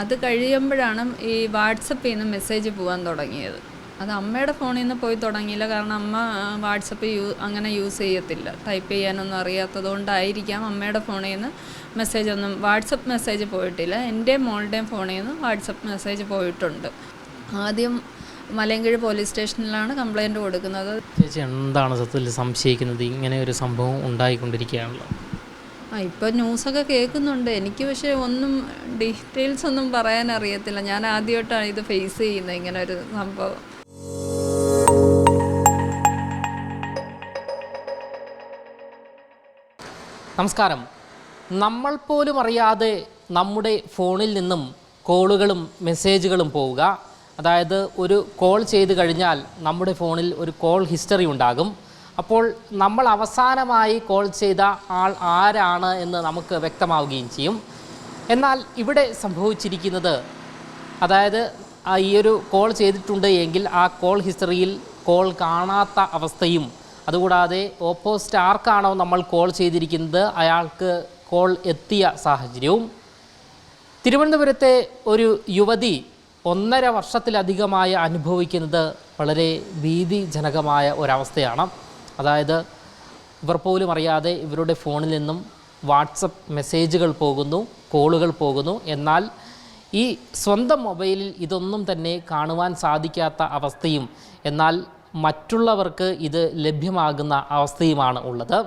അത് കഴിയുമ്പോഴാണ് ഈ വാട്സപ്പിൽ നിന്ന് മെസ്സേജ് പോകാൻ തുടങ്ങിയത്. അത് അമ്മയുടെ ഫോണിൽ നിന്ന് പോയി തുടങ്ങിയില്ല. കാരണം അമ്മ വാട്സപ്പ് യൂ അങ്ങനെ യൂസ് ചെയ്യത്തില്ല. ടൈപ്പ് ചെയ്യാനൊന്നും അറിയാത്തത് കൊണ്ടായിരിക്കാം അമ്മയുടെ ഫോണിൽ നിന്ന് മെസ്സേജ് ഒന്നും വാട്സപ്പ് മെസ്സേജ് പോയിട്ടില്ല. എന്റെ മോളുടെയും ഫോണിൽ നിന്ന് വാട്സപ്പ് മെസ്സേജ് പോയിട്ടുണ്ട്. ആദ്യം മലയങ്കിഴ് പോലീസ് സ്റ്റേഷനിലാണ് കംപ്ലൈന്റ് കൊടുക്കുന്നത്. ചേച്ചി എന്താണ് സത്യത്തിൽ സംശയിക്കുന്നത്? ഇങ്ങനെ ഒരു സംഭവം ഉണ്ടായിക്കൊണ്ടിരിക്കുകയാണല്ലോ. ആ ഇപ്പോൾ ന്യൂസൊക്കെ കേൾക്കുന്നുണ്ട്. എനിക്ക് പക്ഷേ ഒന്നും ഡീറ്റെയിൽസ് ഒന്നും പറയാൻ അറിയത്തില്ല. ഞാൻ ആദ്യമായിട്ടാണ് ഇത് ഫേസ് ചെയ്യുന്നത് ഇങ്ങനെ ഒരു സംഭവം. നമസ്കാരം. നമ്മൾ പോലും അറിയാതെ നമ്മുടെ ഫോണിൽ നിന്നും കോളുകളും മെസ്സേജുകളും പോവുക. അതായത് ഒരു കോൾ ചെയ്ത് കഴിഞ്ഞാൽ നമ്മുടെ ഫോണിൽ ഒരു കോൾ ഹിസ്റ്ററി ഉണ്ടാകും. അപ്പോൾ നമ്മൾ അവസാനമായി കോൾ ചെയ്ത ആൾ ആരാണ് എന്ന് നമുക്ക് വ്യക്തമാവുകയും ചെയ്യും. എന്നാൽ ഇവിടെ സംഭവിച്ചിരിക്കുന്നത് അതായത് ഈ ഒരു കോൾ ചെയ്തിട്ടുണ്ട് എങ്കിൽ ആ കോൾ ഹിസ്റ്ററിയിൽ കോൾ കാണാത്ത അവസ്ഥയും അതുകൂടാതെ ഓപ്പോസിറ്റ് ആർക്കാണോ നമ്മൾ കോൾ ചെയ്തിരിക്കുന്നത് അയാൾക്ക് കോൾ എത്തിയ സാഹചര്യവും. തിരുവനന്തപുരത്തെ ഒരു യുവതി ഒന്നര വർഷത്തിലധികമായി അനുഭവിക്കുന്നത് വളരെ ഭീതിജനകമായ ഒരവസ്ഥയാണ്. അതായത് ഇവർ പോലും അറിയാതെ ഇവരുടെ ഫോണിൽ നിന്നും വാട്സപ്പ് മെസ്സേജുകൾ പോകുന്നു കോളുകൾ പോകുന്നു. എന്നാൽ ഈ സ്വന്തം മൊബൈലിൽ ഇതൊന്നും തന്നെ കാണുവാൻ സാധിക്കാത്ത അവസ്ഥയും എന്നാൽ മറ്റുള്ളവർക്ക് ഇത് ലഭ്യമാകുന്ന അവസ്ഥയുമാണ് ഉള്ളത്.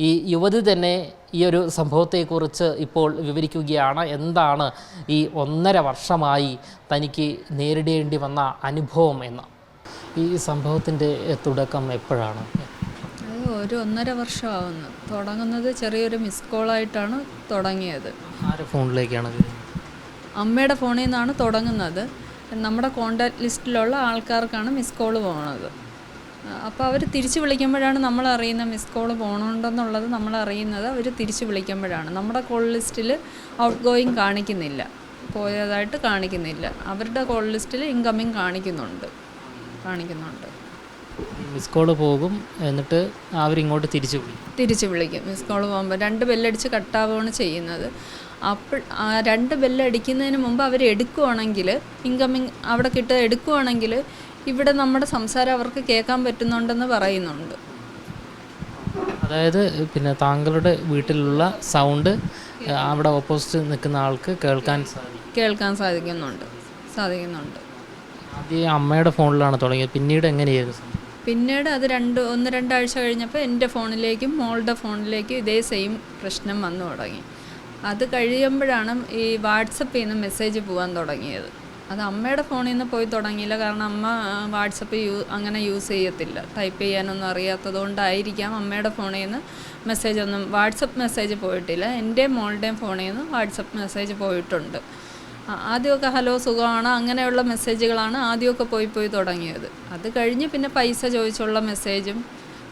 ഈ യുവതി തന്നെ ഈ ഒരു സംഭവത്തെക്കുറിച്ച് ഇപ്പോൾ വിവരിക്കുകയാണ്. എന്താണ് ഈ ഒന്നര വർഷമായി തനിക്ക് നേരിടേണ്ടി വന്ന അനുഭവം എന്ന്? ഈ സംഭവത്തിന്റെ തുടക്കം എപ്പോഴാണ്? ഒരു ഒന്നര വർഷമാവുന്നു. തുടങ്ങുന്നത് ചെറിയൊരു മിസ് കോളായിട്ടാണ് തുടങ്ങിയത്. ആരുടെ ഫോണിലേക്കാണ്? അമ്മയുടെ ഫോണിൽ നിന്നാണ് തുടങ്ങുന്നത്. നമ്മുടെ കോണ്ടാക്ട് ലിസ്റ്റിലുള്ള ആൾക്കാർക്കാണ് മിസ് കോൾ പോകുന്നത് അപ്പോൾ അവർ തിരിച്ച് വിളിക്കുമ്പോഴാണ് നമ്മൾ അറിയുന്ന മിസ് കോൾ പോകണുണ്ടെന്നുള്ളത് നമ്മൾ അറിയുന്നത് അവർ തിരിച്ച് വിളിക്കുമ്പോഴാണ്. നമ്മുടെ കോൾ ലിസ്റ്റിൽ ഔട്ട് ഗോയിങ് കാണിക്കുന്നില്ല. പോയതായിട്ട് കാണിക്കുന്നില്ല. അവരുടെ കോൾ ലിസ്റ്റിൽ ഇൻകമ്മിങ് കാണിക്കുന്നുണ്ട്. കാണിക്കുന്നുണ്ട്. മിസ് കോൾ പോകും എന്നിട്ട് അവരിങ്ങോട്ട് തിരിച്ചു വിളിക്കും തിരിച്ചു വിളിക്കും. മിസ് കോൾ പോകുമ്പോൾ രണ്ട് ബെല്ലടിച്ച് കട്ടാവുകയാണ് ചെയ്യുന്നത്. അപ്പോൾ ആ രണ്ട് ബെല്ലടിക്കുന്നതിന് മുമ്പ് അവർ എടുക്കുവാണെങ്കിൽ ഇൻകമ്മിങ് അവിടെ കിട്ടുക എടുക്കുവാണെങ്കിൽ ഇവിടെ നമ്മുടെ സംസാരം അവർക്ക് കേൾക്കാൻ പറ്റുന്നുണ്ടെന്ന് പറയുന്നുണ്ട്. അതായത് പിന്നെ താങ്കളുടെ വീട്ടിലുള്ള സൗണ്ട് അവിടെ ഓപ്പോസിറ്റ് നിൽക്കുന്ന ആൾക്ക് കേൾക്കാൻ കേൾക്കാൻ സാധിക്കുന്നുണ്ട്. സാധിക്കുന്നുണ്ട്. ആദ്യം അമ്മയുടെ ഫോണിലാണ് തുടങ്ങിയത്. പിന്നീട് എങ്ങനെയായിരുന്നു? പിന്നീട് അത് രണ്ട് ഒന്ന് രണ്ടാഴ്ച കഴിഞ്ഞപ്പോൾ എന്റെ ഫോണിലേക്കും മോളുടെ ഫോണിലേക്കും ഇതേ സെയിം പ്രശ്നം വന്നു തുടങ്ങി. അത് കഴിയുമ്പോഴാണ് ഈ വാട്സപ്പിൽ നിന്ന് മെസ്സേജ് പോകാൻ തുടങ്ങിയത്. അത് അമ്മയുടെ ഫോണിൽ നിന്ന് പോയി തുടങ്ങിയില്ല. കാരണം അമ്മ വാട്സപ്പ് യൂ അങ്ങനെ യൂസ് ചെയ്യത്തില്ല. ടൈപ്പ് ചെയ്യാനൊന്നും അറിയാത്തത് കൊണ്ടായിരിക്കാം അമ്മയുടെ ഫോണിൽ നിന്ന് മെസ്സേജ് ഒന്നും വാട്സപ്പ് മെസ്സേജ് പോയിട്ടില്ല. എന്റെ മോളുടെയും ഫോണിൽ നിന്ന് വാട്സപ്പ് മെസ്സേജ് പോയിട്ടുണ്ട്. ആദ്യമൊക്കെ ഹലോ സുഖമാണ്? അങ്ങനെയുള്ള മെസ്സേജുകളാണ് ആദ്യമൊക്കെ പോയി പോയി തുടങ്ങിയത്. അത് കഴിഞ്ഞ് പിന്നെ പൈസ ചോദിച്ചുള്ള മെസ്സേജും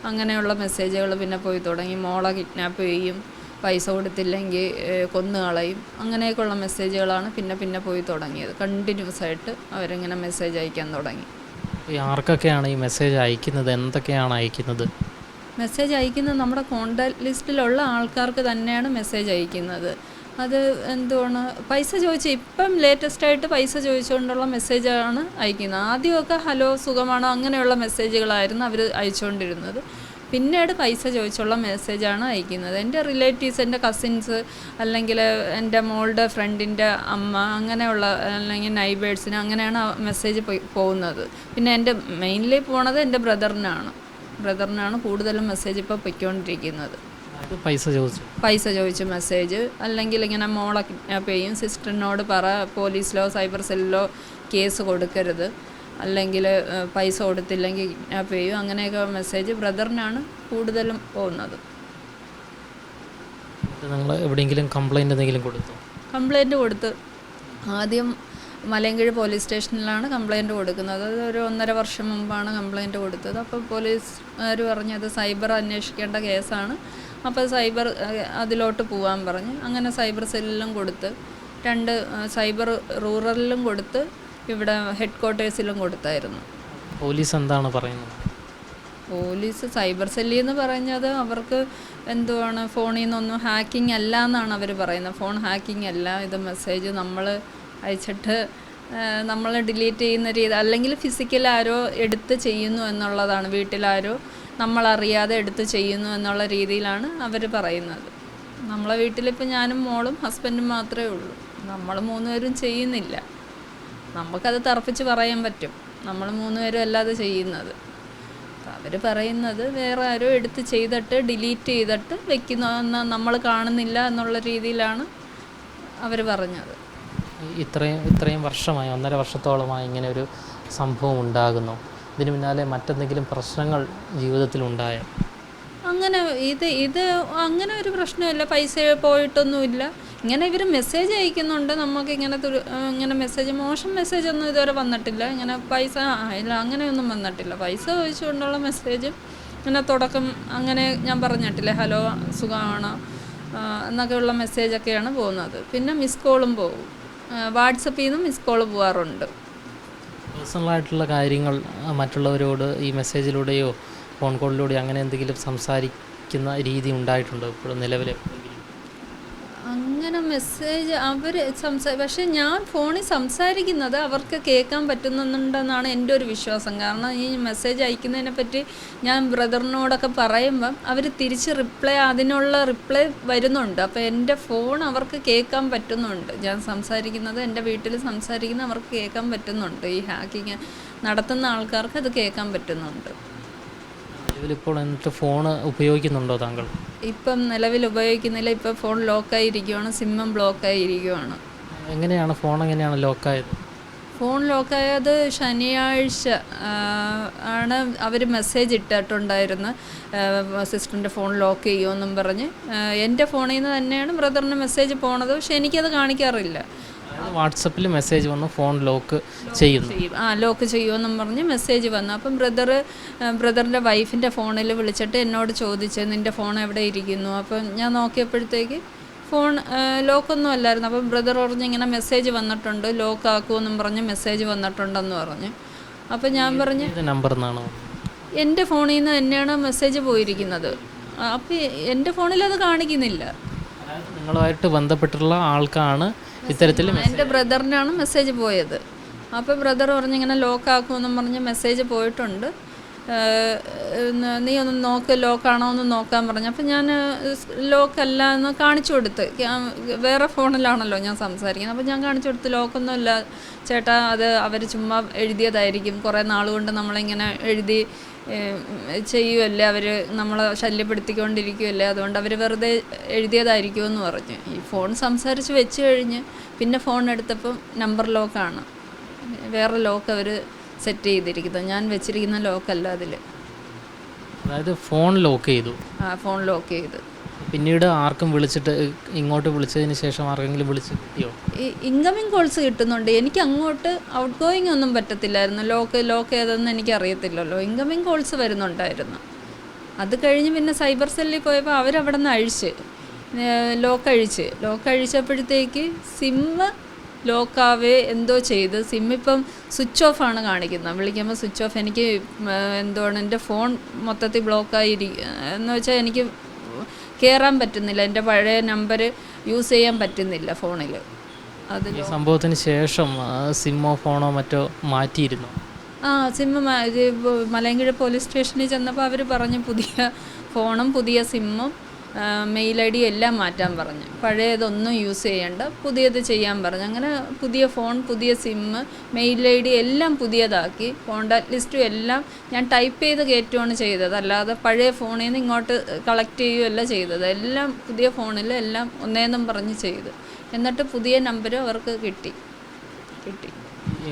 അങ്ങനെയുള്ള മെസ്സേജുകൾ പിന്നെ പോയി തുടങ്ങി. മോളെ കിഡ്നാപ്പ് ചെയ്യും പൈസ കൊടുത്തില്ലെങ്കിൽ കൊന്നു കളയും. അങ്ങനെയൊക്കെയുള്ള മെസ്സേജുകളാണ് പിന്നെ പിന്നെ പോയി തുടങ്ങിയത്. കണ്ടിന്യൂസ് ആയിട്ട് അവരിങ്ങനെ മെസ്സേജ് അയക്കാൻ തുടങ്ങി. ഈ ആർക്കൊക്കെയാണ് ഈ മെസ്സേജ് അയക്കുന്നത്? എന്തൊക്കെയാണ് അയക്കുന്നത്? മെസ്സേജ് അയക്കുന്നത് നമ്മുടെ കോണ്ടാക്ട് ലിസ്റ്റിലുള്ള ആൾക്കാർക്ക് തന്നെയാണ് മെസ്സേജ് അയക്കുന്നത്. അത് എന്തുവാണ്? പൈസ ചോദിച്ച് ഇപ്പം ലേറ്റസ്റ്റ് ആയിട്ട് പൈസ ചോദിച്ചുകൊണ്ടുള്ള മെസ്സേജാണ് അയക്കുന്നത്. ആദ്യമൊക്കെ ഹലോ സുഖമാണോ? അങ്ങനെയുള്ള മെസ്സേജുകളായിരുന്നു അവർ അയച്ചുകൊണ്ടിരുന്നത് പിന്നീട് പൈസ ചോദിച്ചുള്ള മെസ്സേജാണ് അയക്കുന്നത്. എന്റെ റിലേറ്റീവ്സ് എന്റെ കസിൻസ് അല്ലെങ്കിൽ എന്റെ മോളുടെ ഫ്രണ്ടിന്റെ അമ്മ അങ്ങനെയുള്ള അല്ലെങ്കിൽ നൈബേഴ്സിന് അങ്ങനെയാണ് മെസ്സേജ് പോകുന്നത്. പിന്നെ എന്റെ മെയിൻലി പോണത് എന്റെ ബ്രദറിനാണ് ബ്രദറിനാണ് കൂടുതലും മെസ്സേജ് ഇപ്പോൾ പൊയ്ക്കൊണ്ടിരിക്കുന്നത്. പൈസ ചോദിച്ചു. പൈസ ചോദിച്ച് മെസ്സേജ് അല്ലെങ്കിൽ ഇങ്ങനെ മോളെ കിഡ്നാപ്പ് ചെയ്യും സിസ്റ്ററിനോട് പറ പോലീസിലോ സൈബർ സെല്ലിലോ കേസ് കൊടുക്കരുത്. അല്ലെങ്കിൽ പൈസ കൊടുത്തില്ലെങ്കിൽ കിഡ്നാപ്പ് ചെയ്യും. അങ്ങനെയൊക്കെ മെസ്സേജ് ബ്രദറിനാണ് കൂടുതലും പോകുന്നത്. നിങ്ങൾ എവിടെയെങ്കിലും കംപ്ലൈന്റ് എന്തെങ്കിലും കൊടുത്തു? കംപ്ലൈന്റ് കൊടുത്ത്. ആദ്യം മലയങ്കിഴ് പോലീസ് സ്റ്റേഷനിലാണ് കംപ്ലൈന്റ് കൊടുക്കുന്നത്. അത് ഒരു ഒന്നര വർഷം മുമ്പാണ് കംപ്ലൈന്റ് കൊടുത്തത്. അപ്പോൾ പോലീസുകാർ പറഞ്ഞത് സൈബർ അന്വേഷിക്കേണ്ട കേസാണ് അപ്പോൾ സൈബർ അതിലോട്ട് പോകാൻ പറഞ്ഞ്. അങ്ങനെ സൈബർ സെല്ലിലും കൊടുത്ത് രണ്ട് സൈബർ റൂറലിലും കൊടുത്ത് ഇവിടെ ഹെഡ് ക്വാർട്ടേഴ്സിലും കൊടുത്തായിരുന്നു. പോലീസ് എന്താണ് പറയുന്നത്? പോലീസ് സൈബർ സെല്ലി എന്ന് പറഞ്ഞത് അവർക്ക് എന്തുവാണ് ഫോണിൽ നിന്നൊന്നും ഹാക്കിംഗ് അല്ല എന്നാണ് അവർ പറയുന്നത്. ഫോൺ ഹാക്കിംഗ് അല്ല ഇത് മെസ്സേജ് നമ്മൾ അയച്ചിട്ട് നമ്മൾ ഡിലീറ്റ് ചെയ്യുന്ന രീതി അല്ലെങ്കിൽ ഫിസിക്കൽ ആരോ എടുത്ത് ചെയ്യുന്നു എന്നുള്ളതാണ്. വീട്ടിലാരോ നമ്മളറിയാതെ എടുത്ത് ചെയ്യുന്നു എന്നുള്ള രീതിയിലാണ് അവർ പറയുന്നത്. നമ്മളെ വീട്ടിലിപ്പോൾ ഞാനും മോളും ഹസ്ബൻഡും മാത്രമേ ഉള്ളൂ. നമ്മൾ മൂന്നുപേരും ചെയ്യുന്നില്ല. നമുക്കത് തറപ്പിച്ച് പറയാൻ പറ്റും. നമ്മൾ മൂന്നുപേരും അല്ലാതെ ചെയ്യുന്നത്. അവർ പറയുന്നത് വേറെ ആരോ എടുത്ത് ചെയ്തിട്ട് ഡിലീറ്റ് ചെയ്തിട്ട് വെക്കുന്ന നമ്മൾ കാണുന്നില്ല എന്നുള്ള രീതിയിലാണ് അവർ പറഞ്ഞത്. ഇത്രയും ഇത്രയും വർഷമായി ഒന്നര വർഷത്തോളമായി ഇങ്ങനെ ഒരു സംഭവം ഉണ്ടാകുന്നു. ഇതിന് പിന്നാലെ മറ്റെന്തെങ്കിലും പ്രശ്നങ്ങൾ ജീവിതത്തിൽ ഉണ്ടായ അങ്ങനെ ഇത് ഇത് അങ്ങനെ ഒരു പ്രശ്നമില്ല. പൈസ പോയിട്ടൊന്നുമില്ല. ഇങ്ങനെ ഇവർ മെസ്സേജ് അയക്കുന്നുണ്ട്. നമുക്ക് ഇങ്ങനെ ഇങ്ങനെ മെസ്സേജ് മോശം മെസ്സേജ് ഒന്നും ഇതുവരെ വന്നിട്ടില്ല. ഇങ്ങനെ പൈസ ഇല്ല അങ്ങനെയൊന്നും വന്നിട്ടില്ല. പൈസ ചോദിച്ചുകൊണ്ടുള്ള മെസ്സേജും ഇങ്ങനെ തുടക്കം അങ്ങനെ ഞാൻ പറഞ്ഞിട്ടില്ലേ ഹലോ സുഖമാണോ എന്നൊക്കെയുള്ള മെസ്സേജൊക്കെയാണ് പോകുന്നത്. പിന്നെ മിസ് കോളും പോകും. വാട്സപ്പിൽ നിന്നും മിസ് കോൾ പോകാറുണ്ട് പേഴ്സണലായിട്ടുള്ള കാര്യങ്ങൾ മറ്റുള്ളവരോട് ഈ മെസ്സേജിലൂടെയോ ഫോൺ കോളിലൂടെയോ അങ്ങനെ എന്തെങ്കിലും സംസാരിക്കുന്ന രീതി ഉണ്ടായിട്ടുണ്ടോ ഇപ്പോഴും നിലവിൽ അങ്ങനെ മെസ്സേജ് അവർ സംസാ പക്ഷേ ഞാൻ ഫോണിൽ സംസാരിക്കുന്നത് അവർക്ക് കേൾക്കാൻ പറ്റുന്നുണ്ടെന്നാണ് എന്റെ ഒരു വിശ്വാസം. കാരണം ഈ മെസ്സേജ് അയക്കുന്നതിനെ പറ്റി ഞാൻ ബ്രദറിനോടൊക്കെ പറയുമ്പം അവർ തിരിച്ച് റിപ്ലൈ അതിനുള്ള റിപ്ലൈ വരുന്നുണ്ട്. അപ്പോൾ എന്റെ ഫോൺ അവർക്ക് കേൾക്കാൻ പറ്റുന്നുണ്ട്. ഞാൻ സംസാരിക്കുന്നത് എന്റെ വീട്ടിൽ സംസാരിക്കുന്നത് അവർക്ക് കേൾക്കാൻ പറ്റുന്നുണ്ട്. ഈ ഹാക്കിങ് നടത്തുന്ന ആൾക്കാർക്ക് അത് കേൾക്കാൻ പറ്റുന്നുണ്ട്. നിലവിലിപ്പോൾ എന്നിട്ട് ഫോൺ ഉപയോഗിക്കുന്നുണ്ടോ താങ്കൾ? ഇപ്പം നിലവിൽ ഉപയോഗിക്കുന്നില്ല. ഇപ്പം ഫോൺ ലോക്കായിരിക്കുവാണ് സിമ്മും ബ്ലോക്കായിരിക്കുവാണ് എങ്ങനെയാണ് ഫോൺ എങ്ങനെയാണ് ലോക്കായത് ഫോൺ ലോക്കായത് ശനിയാഴ്ച ആണ് അവർ മെസ്സേജ് ഇട്ടിട്ടുണ്ടായിരുന്നു. സിസ്റ്ററിന്റെ ഫോൺ ലോക്ക് ചെയ്യുമെന്നും പറഞ്ഞ്. എന്റെ ഫോണിൽ നിന്ന് തന്നെയാണ് ബ്രദറിന് മെസ്സേജ് പോണത്. പക്ഷെ എനിക്കത് കാണിക്കാറില്ല. വാട്സപ്പിൽ മെസ്സേജ് വന്നു ഫോൺ ലോക്ക് ചെയ്യുന്നു. ചെയ്യും. ആ ലോക്ക് ചെയ്യുമെന്നും പറഞ്ഞ് മെസ്സേജ് വന്നു. അപ്പം ബ്രദർ ബ്രദറിന്റെ വൈഫിന്റെ ഫോണിൽ വിളിച്ചിട്ട് എന്നോട് ചോദിച്ചു നിന്റെ ഫോൺ എവിടെ ഇരിക്കുന്നു? അപ്പം ഞാൻ നോക്കിയപ്പോഴത്തേക്ക് ഫോൺ ലോക്കൊന്നും അല്ലായിരുന്നു. അപ്പം ബ്രദർ പറഞ്ഞ് ഇങ്ങനെ മെസ്സേജ് വന്നിട്ടുണ്ട് ലോക്ക് ആക്കുമെന്നും പറഞ്ഞ് മെസ്സേജ് വന്നിട്ടുണ്ടെന്ന് പറഞ്ഞു. അപ്പം ഞാൻ പറഞ്ഞ് നമ്പർ നിന്നാണോ എന്റെ ഫോണിൽ നിന്ന് തന്നെയാണ് മെസ്സേജ് പോയിരിക്കുന്നത്. അപ്പം എന്റെ ഫോണിൽ അത് കാണിക്കുന്നില്ല. നിങ്ങളുമായിട്ട് ബന്ധപ്പെട്ടുള്ള ആൾക്കാണ് ഇത്തരത്തിൽ എന്റെ ബ്രദറിനാണ് മെസ്സേജ് പോയത്. അപ്പോൾ ബ്രദർ പറഞ്ഞിങ്ങനെ ഇങ്ങനെ ലോക്ക് ആക്കുമെന്നും പറഞ്ഞ് മെസ്സേജ് പോയിട്ടുണ്ട്. ന- ഒന്ന് നോക്ക് ലോക്കാണോ എന്ന് നോക്കാൻ പറഞ്ഞു. അപ്പം ഞാൻ ലോക്കല്ല എന്ന് കാണിച്ചു കൊടുത്ത്. വേറെ ഫോണിലാണല്ലോ ഞാൻ സംസാരിക്കുന്നത്. അപ്പം ഞാൻ കാണിച്ചു കൊടുത്ത് ലോക്കൊന്നും ഇല്ല ചേട്ടാ അത് അവർ ചുമ്മാ എഴുതിയതായിരിക്കും. കുറേ നാളുകൊണ്ട് നമ്മളിങ്ങനെ എഴുതി ചെയ്യുമല്ലേ അവർ നമ്മളെ ശല്യപ്പെടുത്തിക്കൊണ്ടിരിക്കുമല്ലേ അതുകൊണ്ട് അവർ വെറുതെ എഴുതിയതായിരിക്കുമെന്ന് പറഞ്ഞു. ഈ ഫോൺ സംസാരിച്ച് വെച്ച് കഴിഞ്ഞ് പിന്നെ ഫോൺ എടുത്തപ്പം നമ്പർ ലോക്കാണ്. വേറെ ലോക്ക് അവർ സെറ്റ് ചെയ്തിരിക്കുന്നത്. ഞാൻ വെച്ചിരിക്കുന്ന ലോക്കല്ല അതിൽ അതായത് ഫോൺ ലോക്ക് ചെയ്തു. ആ ഫോൺ ലോക്ക് ചെയ്തു. പിന്നീട് ആർക്കും വിളിച്ചിട്ട് ഇങ്ങോട്ട് വിളിച്ചതിന് ശേഷം ആർക്കെങ്കിലും വിളിച്ച് കിട്ടിയോ? ഇൻകമിങ് കോൾസ് കിട്ടുന്നുണ്ട്. എനിക്ക് അങ്ങോട്ട് ഔട്ട് ഗോയിങ് ഒന്നും പറ്റത്തില്ലായിരുന്നു. ലോക്ക് ലോക്ക് ഏതെന്ന് എനിക്ക് അറിയത്തില്ലല്ലോ ഇൻകമിങ് കോൾസ് വരുന്നുണ്ടായിരുന്നു. അത് കഴിഞ്ഞ് പിന്നെ സൈബർ സെല്ലിൽ പോയപ്പോൾ അവരവിടെ നിന്ന് അഴിച്ച് ലോക്ക് അഴിച്ച്. ലോക്ക് അഴിച്ചപ്പോഴത്തേക്ക് സിമ്മ് ലോക്കാവേ എന്തോ ചെയ്ത്. സിം ഇപ്പം സ്വിച്ച് ഓഫ് ആണ് കാണിക്കുന്നത്. വിളിക്കുമ്പോൾ സ്വിച്ച് ഓഫ് എനിക്ക് എന്തുവാണ് എന്റെ ഫോൺ മൊത്തത്തിൽ ബ്ലോക്കായിരിക്കും എന്ന് വെച്ചാൽ എനിക്ക് കയറാൻ പറ്റുന്നില്ല. എന്റെ പഴയ നമ്പർ യൂസ് ചെയ്യാൻ പറ്റുന്നില്ല ഫോണിൽ അത് സംഭവത്തിന് ശേഷം സിമ്മോ ഫോണോ മറ്റോ മാറ്റിയിരുന്നു? ആ സിമ്മ മലയങ്കിഴ പോലീസ് സ്റ്റേഷനിൽ ചെന്നപ്പോൾ അവർ പറഞ്ഞു പുതിയ ഫോണും പുതിയ സിമ്മും മെയിൽ ഐ ഡി എല്ലാം മാറ്റാൻ പറഞ്ഞു. പഴയതൊന്നും യൂസ് ചെയ്യണ്ട പുതിയത് ചെയ്യാൻ പറഞ്ഞു. അങ്ങനെ പുതിയ ഫോൺ പുതിയ സിമ്മ് മെയിൽ ഐ ഡി എല്ലാം പുതിയതാക്കി. കോണ്ടാക്ട് ലിസ്റ്റും എല്ലാം ഞാൻ ടൈപ്പ് ചെയ്ത് കയറ്റുകയാണ് ചെയ്തത്. അല്ലാതെ പഴയ ഫോണിൽ നിന്ന് ഇങ്ങോട്ട് കളക്ട് ചെയ്യുകയല്ല ചെയ്തത്. എല്ലാം പുതിയ ഫോണിൽ എല്ലാം ഒന്നേന്നും പറഞ്ഞ് ചെയ്തു. എന്നിട്ട് പുതിയ നമ്പർ അവർക്ക് കിട്ടി. കിട്ടി.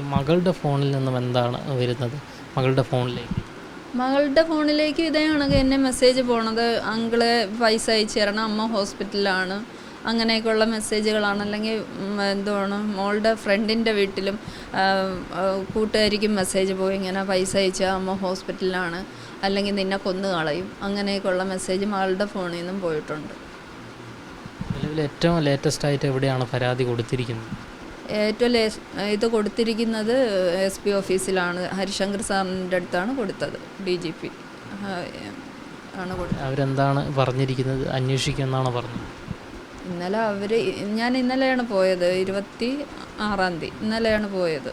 മകളുടെ ഫോണിൽ നിന്നും എന്താണ് വരുന്നത്? മകളുടെ ഫോണിലേക്ക് മകളുടെ ഫോണിലേക്ക് ഇതേ എന്നെ മെസ്സേജ് പോണത്. അങ്കിൾ പൈസ അയച്ചു തരണം. അമ്മ ഹോസ്പിറ്റലിലാണ് അങ്ങനെയൊക്കെയുള്ള മെസ്സേജുകളാണ് അല്ലെങ്കിൽ എന്തുവാണ് മോളുടെ ഫ്രണ്ടിന്റെ വീട്ടിലും കൂട്ടുകാരിക്കും മെസ്സേജ് പോയി. ഇങ്ങനെ പൈസ അയച്ചാൽ അമ്മ ഹോസ്പിറ്റലിലാണ് അല്ലെങ്കിൽ നിന്നെ കൊന്നു കളയും. അങ്ങനെയൊക്കെയുള്ള മെസ്സേജ് മകളുടെ ഫോണിൽ നിന്നും പോയിട്ടുണ്ട്. ഏറ്റവും ലേറ്റസ്റ്റ് ആയിട്ട് എവിടെയാണ് പരാതി കൊടുത്തിരിക്കുന്നത്? ഏറ്റവും ലേ ഇത് കൊടുത്തിരിക്കുന്നത് എസ് പി ഓഫീസിലാണ്. ഹരിശങ്കർ സാറിന്റെ അടുത്താണ് കൊടുത്തത് ഡി ജി പി. ആണ് കൊടുത്തത്. അവരെന്താണ് പറഞ്ഞിരിക്കുന്നത്? അന്വേഷിക്കുമെന്നാണ് പറഞ്ഞത്? ഇന്നലെ അവർ ഞാൻ ഇന്നലെയാണ് പോയത് ഇരുപത്തി ആറാം തീയതി ഇന്നലെയാണ് പോയത്.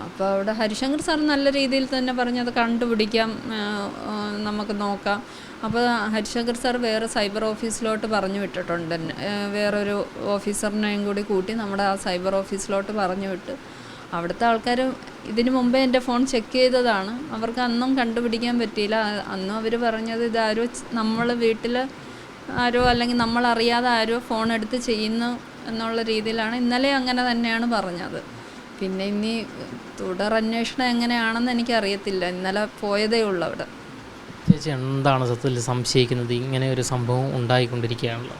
അപ്പോൾ അവിടെ ഹരിശങ്കർ സാർ നല്ല രീതിയിൽ തന്നെ പറഞ്ഞത് കണ്ടുപിടിക്കാം ആ, ആ, നമുക്ക് നോക്കാം. അപ്പോൾ ഹരിശങ്കർ സാർ വേറെ സൈബർ ഓഫീസിലോട്ട് പറഞ്ഞു വിട്ടിട്ടുണ്ട്. വേറൊരു ഓഫീസറിനെയും കൂടി കൂട്ടി നമ്മുടെ ആ സൈബർ ഓഫീസിലോട്ട് പറഞ്ഞു വിട്ട്. അവിടുത്തെ ആൾക്കാർ ഇതിനു മുമ്പേ എന്റെ ഫോൺ ചെക്ക് ചെയ്തതാണ്. അവർക്ക് അന്നും കണ്ടുപിടിക്കാൻ പറ്റിയില്ല. അന്നും അവർ പറഞ്ഞത് ഇതാരോ നമ്മൾ വീട്ടിൽ ആരോ അല്ലെങ്കിൽ നമ്മളറിയാതെ ആരോ ഫോൺ എടുത്ത് ചെയ്യുന്നു എന്നുള്ള രീതിയിലാണ്. ഇന്നലെ അങ്ങനെ തന്നെയാണ് പറഞ്ഞത്. പിന്നെ ഇനി തുടരന്വേഷണം എങ്ങനെയാണെന്ന് എനിക്കറിയത്തില്ല. ഇന്നലെ പോയതേ ഉള്ളൂ അവിടെ. ചേച്ചി എന്താണ് സത്യത്തിൽ സംശയിക്കുന്നത്? ഇങ്ങനെ ഒരു സംഭവം ഉണ്ടായിക്കൊണ്ടിരിക്കുകയാണല്ലോ.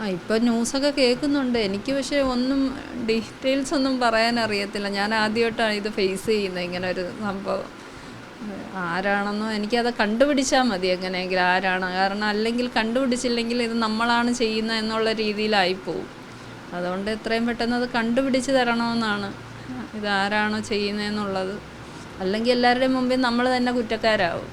ആ ഇപ്പോൾ ന്യൂസൊക്കെ കേൾക്കുന്നുണ്ട്. എനിക്ക് പക്ഷേ ഒന്നും ഡീറ്റെയിൽസ് ഒന്നും പറയാൻ അറിയത്തില്ല. ഞാൻ ആദ്യമായിട്ടാണ് ഇത് ഫേസ് ചെയ്യുന്നത് ഇങ്ങനെ ഒരു സംഭവം. ആരാണെന്നോ എനിക്കത് കണ്ടുപിടിച്ചാൽ മതി എങ്ങനെയെങ്കിലും ആരാണ്. കാരണം അല്ലെങ്കിൽ കണ്ടുപിടിച്ചില്ലെങ്കിൽ ഇത് നമ്മളാണ് ചെയ്യുന്നത് എന്നുള്ള രീതിയിലായിപ്പോവും. അതുകൊണ്ട് എത്രയും പെട്ടെന്ന് അത് കണ്ടുപിടിച്ച് തരണമെന്നാണ് ഇത് ആരാണോ ചെയ്യുന്നതെന്നുള്ളത്. അല്ലെങ്കിൽ എല്ലാവരുടെയും മുമ്പിൽ നമ്മൾ തന്നെ കുറ്റക്കാരാവും.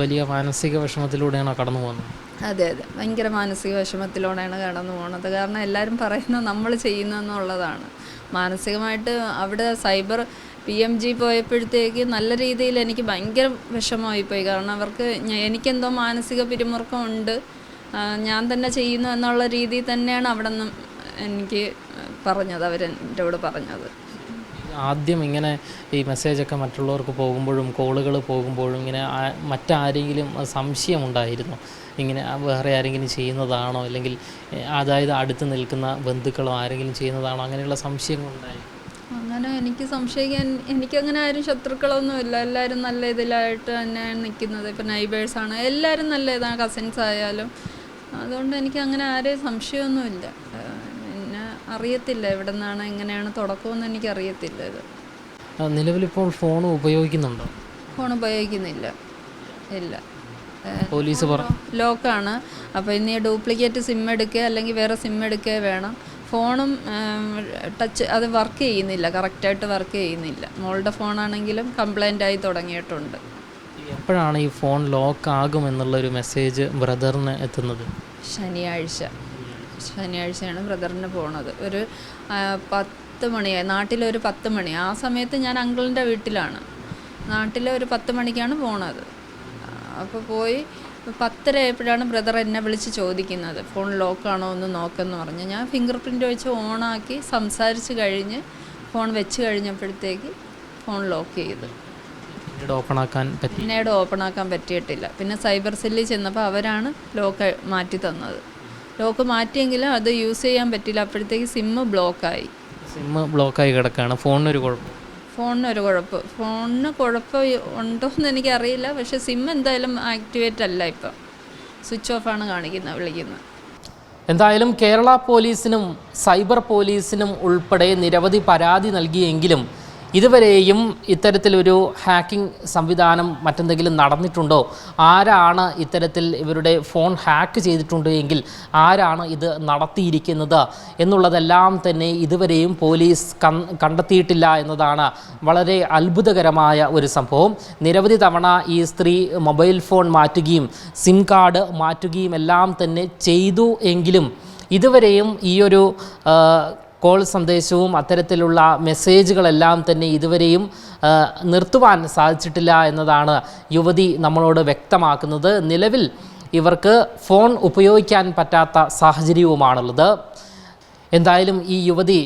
വലിയ മാനസിക വിഷമത്തിലൂടെയാണോ കടന്നു പോകുന്നത്. അതെ അതെ. ഭയങ്കര മാനസിക വിഷമത്തിലൂടെയാണ് കടന്നു പോകുന്നത്. കാരണം എല്ലാവരും പറയുന്നത് നമ്മൾ ചെയ്യുന്നതെന്നുള്ളതാണ്. മാനസികമായിട്ട് അവിടെ സൈബർ പി എം ജി പോയപ്പോഴത്തേക്ക് നല്ല രീതിയിൽ എനിക്ക് ഭയങ്കര വിഷമമായിപ്പോയി. കാരണം അവർക്ക് എനിക്കെന്തോ മാനസിക പിരിമുറുക്കം ഉണ്ട് ഞാൻ തന്നെ ചെയ്യുന്നു എന്നുള്ള രീതിയിൽ തന്നെയാണ് അവിടെ നിന്ന് എനിക്ക് പറഞ്ഞത് അവരെന്നോട് പറഞ്ഞത്. ആദ്യം ഇങ്ങനെ ഈ മെസ്സേജൊക്കെ മറ്റുള്ളവർക്ക് പോകുമ്പോഴും കോളുകൾ പോകുമ്പോഴും ഇങ്ങനെ മറ്റാരെങ്കിലും സംശയമുണ്ടായിരുന്നു. ഇങ്ങനെ വേറെ ആരെങ്കിലും ചെയ്യുന്നതാണോ? അല്ലെങ്കിൽ അതായത് അടുത്ത് നിൽക്കുന്ന ബന്ധുക്കളോ ആരെങ്കിലും ചെയ്യുന്നതാണോ? അങ്ങനെയുള്ള സംശയങ്ങളുണ്ടായി. അങ്ങനെ എനിക്ക് സംശയിക്കാൻ എനിക്കങ്ങനെ ആരും ശത്രുക്കളൊന്നുമില്ല എല്ലാവരും നല്ല ഇതിലായിട്ട് തന്നെയാണ് നിൽക്കുന്നത്. ഇപ്പം നൈബേഴ്സാണ് എല്ലാവരും നല്ല ഇതാണ്. കസിൻസ് ആയാലും. അതുകൊണ്ട് എനിക്ക് അങ്ങനെ ആരെയും സംശയമൊന്നുമില്ല. അറിയത്തില്ല എവിടെ നിന്നാണ് എങ്ങനെയാണ് തുടക്കമെന്ന് എനിക്ക് അറിയത്തില്ല ഇത് നിലവിലിപ്പോൾ ഫോൺ ഉപയോഗിക്കുന്നുണ്ടോ? ഫോൺ ഉപയോഗിക്കുന്നില്ല. ഇല്ല. പോലീസ് പറഞ്ഞു ലോക്കാണ് അപ്പോൾ ഇനി ഡ്യൂപ്ലിക്കേറ്റ് സിം എടുക്കുക അല്ലെങ്കിൽ വേറെ സിം എടുക്കുക വേണം. ഫോണും ടച്ച് അത് വർക്ക് ചെയ്യുന്നില്ല. കറക്റ്റായിട്ട് വർക്ക് ചെയ്യുന്നില്ല. മോളുടെ ഫോണാണെങ്കിലും കംപ്ലൈന്റ് ആയി തുടങ്ങിയിട്ടുണ്ട്. എപ്പോഴാണ് ഈ ഫോൺ ലോക്ക് ആകും ആകുമെന്നുള്ളൊരു മെസ്സേജ് ബ്രദറിന് എത്തുന്നത്? ശനിയാഴ്ച. ശനിയാഴ്ചയാണ് ബ്രദറിന് പോണത്. ഒരു പത്ത് മണിയായി നാട്ടിലൊരു പത്ത് മണി. ആ സമയത്ത് ഞാൻ അങ്കിളിന്റെ വീട്ടിലാണ്. നാട്ടിൽ ഒരു പത്ത് മണിക്കാണ് പോണത്. അപ്പോൾ പോയി പത്തര ആയപ്പോഴാണ് ബ്രദർ എന്നെ വിളിച്ച് ചോദിക്കുന്നത്. ഫോൺ ലോക്കാണോ ഒന്ന് നോക്കെന്ന് പറഞ്ഞ്. ഞാൻ ഫിംഗർ പ്രിന്റ് വെച്ച് ഓണാക്കി സംസാരിച്ച് കഴിഞ്ഞ് ഫോൺ വെച്ച് കഴിഞ്ഞപ്പോഴത്തേക്ക് ഫോൺ ലോക്ക് ചെയ്തു. പിന്നീട് ഓപ്പൺ ആക്കാൻ പിന്നീട് ഓപ്പൺ ആക്കാൻ പറ്റിയിട്ടില്ല. പിന്നെ സൈബർ സെല്ലിൽ ചെന്നപ്പോൾ അവരാണ് ലോക്ക് മാറ്റി തന്നത്. ലോക്ക് മാറ്റിയെങ്കിലും അത് യൂസ് ചെയ്യാൻ പറ്റില്ല. അപ്പോഴത്തേക്ക് സിമ്മ് ബ്ലോക്കായി സിമ്മ് ബ്ലോക്കായി കിടക്കുകയാണ് ഫോണിനൊരു കുഴപ്പം. ഫോണിനൊരു ഒരു കുഴപ്പം. ഫോണിന് കുഴപ്പം ഉണ്ടോ എന്ന് എനിക്കറിയില്ല. പക്ഷേ സിം എന്തായാലും ആക്ടിവേറ്റ് അല്ല ഇപ്പം. സ്വിച്ച് ഓഫ് ആണ് കാണിക്കുന്നത് വിളിക്കുന്നത്. എന്തായാലും കേരള പോലീസിനും സൈബർ പോലീസിനും ഉൾപ്പെടെ നിരവധി പരാതി നൽകിയെങ്കിലും ഇതുവരെയും ഇത്തരത്തിലൊരു ഹാക്കിംഗ് സംവിധാനം മറ്റെന്തെങ്കിലും നടന്നിട്ടുണ്ടോ? ആരാണ് ഇത്തരത്തിൽ ഇവരുടെ ഫോൺ ഹാക്ക് ചെയ്തിട്ടുണ്ട് എങ്കിൽ ആരാണ് ഇത് നടത്തിയിരിക്കുന്നത്? എന്നുള്ളതെല്ലാം തന്നെ ഇതുവരെയും പോലീസ് കണ്ടെത്തിയിട്ടില്ല എന്നതാണ് വളരെ അത്ഭുതകരമായ ഒരു സംഭവം. നിരവധി തവണ ഈ സ്ത്രീ മൊബൈൽ ഫോൺ മാറ്റുകയും സിം കാർഡ് മാറ്റുകയും എല്ലാം തന്നെ ചെയ്തു എങ്കിലും ഇതുവരെയും ഈ ഒരു കോൾ സന്ദേശവും അത്തരത്തിലുള്ള മെസ്സേജുകളെല്ലാം തന്നെ ഇതുവരെയും നിർത്തുവാൻ സാധിച്ചിട്ടില്ല എന്നതാണ് യുവതി നമ്മളോട് വ്യക്തമാക്കുന്നത്. നിലവിൽ ഇവർക്ക് ഫോൺ ഉപയോഗിക്കാൻ പറ്റാത്ത സാഹചര്യവുമാണുള്ളത്. എന്തായാലും ഈ യുവതി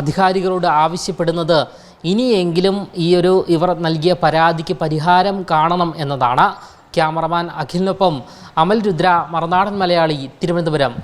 അധികാരികളോട് ആവശ്യപ്പെടുന്നത് ഇനിയെങ്കിലും ഈ ഒരു ഇവർ നൽകിയ പരാതിക്ക് പരിഹാരം കാണണം എന്നതാണ്. ക്യാമറമാൻ അഖിലിനൊപ്പം അമൽ രുദ്ര മറുനാടൻ മലയാളി തിരുവനന്തപുരം.